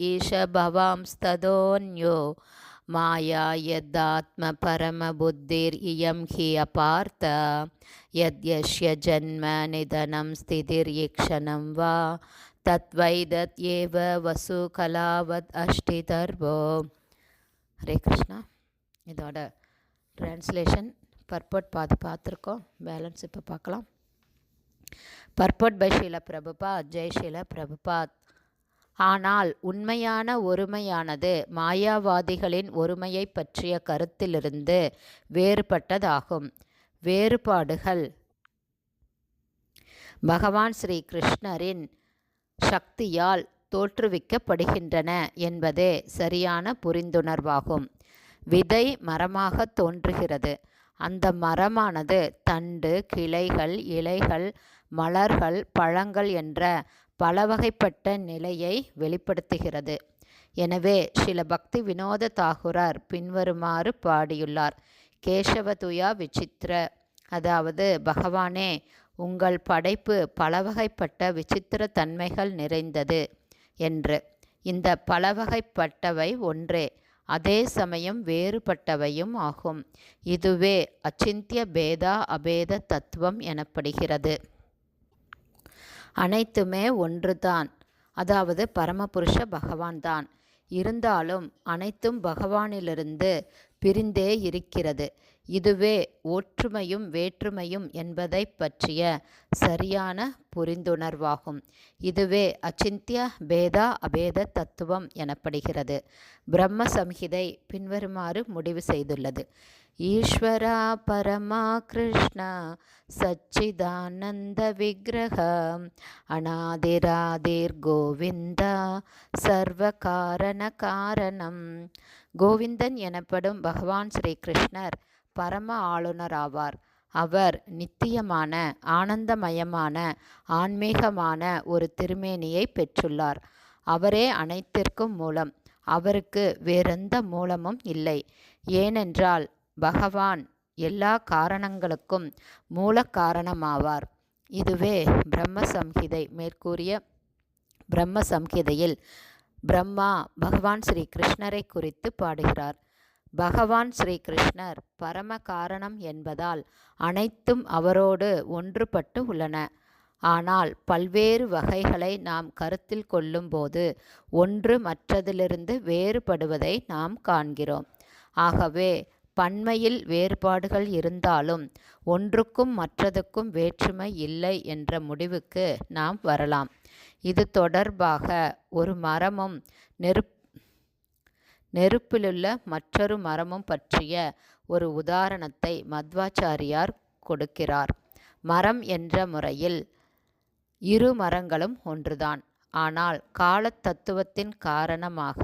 சத் ஈஷ பவாம்ஸ்ததோன்யோ மாயா யத்தாத்ம பரம புத்திர் இயம் ஹி அபார்த்த. யத்யஷ்ய ஜன்ம நிதனம் ஸ்திதிர் இக்ஷணம் வா. தத்வைதத் ஏவ வசு கலாவத் அஷ்டி தர்வோ. ஹரே கிருஷ்ணா. இதோட ட்ரான்ஸ்லேஷன் பர்பட் பார்த்து பார்த்துருக்கோம். பேலன்ஸ் இப்போ பார்க்கலாம். பர்பட் பை ஷீல பிரபுபாத் ஜெய் ஷீல பிரபுபாத் ஆனால் உண்மையான ஒருமையானது மாயாவாதிகளின் ஒருமையை பற்றிய கருத்திலிருந்து வேறுபட்டதாகும். வேறுபாடுகள். பகவான் ஸ்ரீ கிருஷ்ணரின் சக்தியால் தோற்றுவிக்கப்படுகின்றன என்பதே சரியான புரிந்துணர்வாகும். விதை மரமாக தோன்றுகிறது. அந்த மரமானது தண்டு கிளைகள் இலைகள் மலர்கள் பழங்கள் என்ற பலவகைப்பட்ட நிலையை வெளிப்படுத்துகிறது. எனவே சில பக்தி வினோத தாகுரார் பின்வருமாறு பாடியுள்ளார். கேசவதுயா விசித்திர. அதாவது பகவானே உங்கள் படைப்பு பலவகைப்பட்ட விசித்திர தன்மைகள் நிறைந்தது என்று. இந்த பலவகைப்பட்டவை ஒன்றே அதே சமயம் வேறுபட்டவையும் ஆகும். இதுவே அச்சிந்திய பேதா அபேத தத்துவம் எனப்படுகிறது. அனைத்துமே ஒன்றுதான். அதாவது பரமபுருஷ பகவான் தான் இருந்தாலும் அனைத்தும் பகவானிலிருந்து பிரிந்தே இருக்கிறது. இதுவே ஒற்றுமையும் வேற்றுமையும் என்பதை பற்றிய சரியான புரிந்துணர்வாகும். இதுவே அச்சிந்திய பேதா அபேத தத்துவம் எனப்படுகிறது. பிரம்ம சம்ஹிதை பின்வருமாறு முடிவு செய்துள்ளது. ஈஸ்வரா பரமா கிருஷ்ண சச்சிதானந்த விக்கிரக அநாதிராதிர் கோவிந்தா சர்வ காரண காரணம். கோவிந்தன் எனப்படும் பகவான் ஸ்ரீ கிருஷ்ணர் பரம ஆளுநர் ஆவார் அவர் நித்தியமான ஆனந்தமயமான ஆன்மீகமான ஒரு திருமேனியை பெற்றுள்ளார். அவரே அனைத்திற்கும் மூலம். அவருக்கு வேறெந்த மூலமும் இல்லை. ஏனென்றால் பகவான் எல்லா காரணங்களுக்கும் மூல காரணமாவார் இதுவே பிரம்ம சம்ஹிதை மேற்கூறிய பிரம்ம சம்ஹிதையில் பிரம்மா பகவான் ஸ்ரீ கிருஷ்ணரை குறித்து பாடுகிறார். பகவான் ஸ்ரீகிருஷ்ணர் பரம காரணம் என்பதால் அனைத்தும் அவரோடு ஒன்றுபட்டு உள்ளன. ஆனால் பல்வேறு வகைகளை நாம் கருத்தில் கொள்ளும்போது ஒன்று மற்றதிலிருந்து வேறுபடுவதை நாம் காண்கிறோம். ஆகவே பன்மையில் வேறுபாடுகள் இருந்தாலும் ஒன்றுக்கும் மற்றதுக்கும் வேற்றுமை இல்லை என்ற முடிவுக்கு நாம் வரலாம். இது தொடர்பாக ஒரு மரமும் நெருப் நெருப்பிலுள்ள மற்றொரு மரமும் பற்றிய ஒரு உதாரணத்தை மத்வாச்சாரியார் கொடுக்கிறார். மரம் என்ற முறையில் இரு மரங்களும் ஒன்றுதான். ஆனால் காலத்தத்துவத்தின் காரணமாக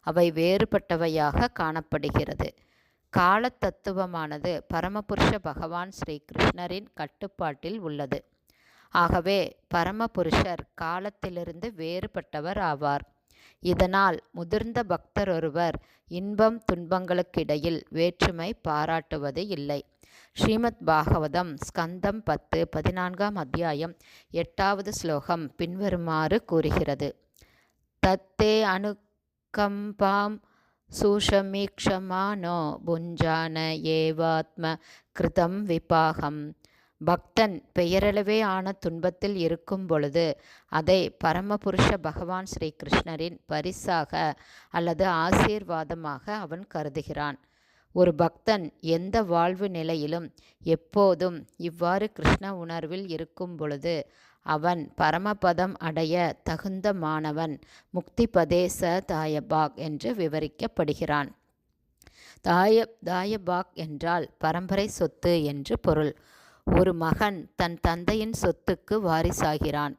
அவை வேறுபட்டவையாக காணப்படுகிறது. காலத்தத்துவமானது பரமபுருஷ பகவான் ஸ்ரீ கிருஷ்ணரின் கட்டுப்பாட்டில் உள்ளது. ஆகவே பரமபுருஷர் காலத்திலிருந்து வேறுபட்டவர் ஆவார். இதனால் முதிர்ந்த பக்தர் ஒருவர் இன்பம் துன்பங்களுக்கிடையில் வேற்றுமை பாராட்டுவது இல்லை. ஸ்ரீமத் பாகவதம் ஸ்கந்தம் பத்து பதினான்காம் அத்தியாயம் எட்டாவது ஸ்லோகம் பின்வருமாறு கூறுகிறது. தத்தே அணுக்கம்பாம் சூஷமீக்ஷமானோ புஞ்சான ஏவாத்ம கிருதம் விபாகம். பக்தன் பெயரளவே ஆன துன்பத்தில் இருக்கும் பொழுது அதை பரமபுருஷ பகவான் ஸ்ரீ கிருஷ்ணரின் பரிசாக அல்லது ஆசீர்வாதமாக அவன் கருதுகிறான். ஒரு பக்தன் எந்த வாழ்வு நிலையிலும் எப்போதும் இவ்வாறு கிருஷ்ண உணர்வில் இருக்கும் பொழுது அவன் பரமபதம் அடைய தகுந்த மாணவன் முக்திபதேச தாயபாக் என்று விவரிக்கப்படுகிறான். தாய தாயபாக் என்றால் பரம்பரை சொத்து என்று பொருள். ஒரு மகன் தன் தந்தையின் சொத்துக்கு வாரிசாகிறான்.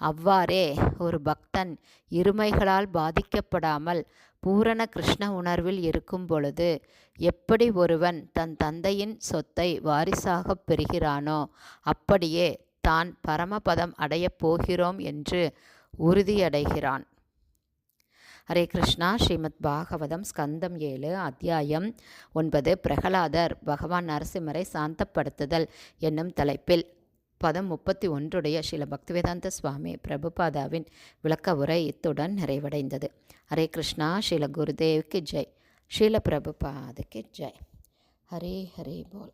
அவ்வாறே ஒரு பக்தன் இருமைகளால் பாதிக்கப்படாமல் பூரண கிருஷ்ண உணர்வில் இருக்கும் பொழுது எப்படி ஒருவன் தன் தந்தையின் சொத்தை வாரிசாகப் பெறுகிறானோ அப்படியே தான் பரமபதம் அடையப் போகிறோம் என்று உறுதியடைகிறான். ஹரே கிருஷ்ணா. ஸ்ரீமத் பாகவதம் ஸ்கந்தம் ஏழு அத்தியாயம் ஒன்பது. பிரகலாதர் பகவான் நரசிம்மரை சாந்தப்படுத்துதல் என்னும் தலைப்பில் பதம் முப்பத்தி ஒன்றுடைய ஸ்ரீல பக்திவேதாந்த சுவாமி பிரபுபாதாவின் விளக்க உரை இத்துடன் நிறைவடைந்தது. ஹரே கிருஷ்ணா. ஸ்ரீல குருதேவுக்கு ஜெய். ஸ்ரீல பிரபுபாதுக்கு ஜெய். ஹரே ஹரே போல்.